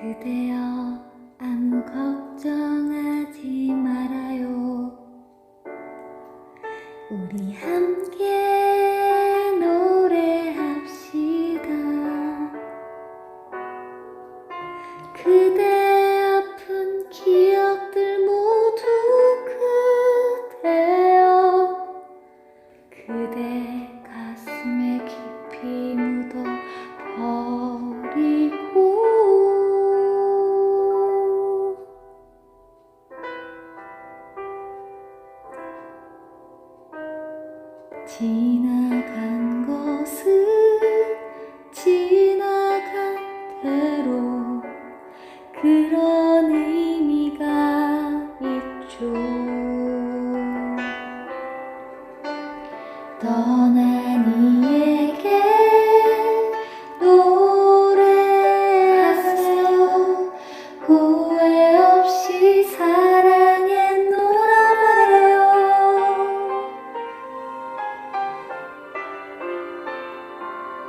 그대여 아무 걱정하지 말아요. 우리 함께 노래합시다. 그대 아픈 기억들 모두 그대여. 그대 지나간 것은 지나간 대로 그런 의미가 있죠. 떠난 이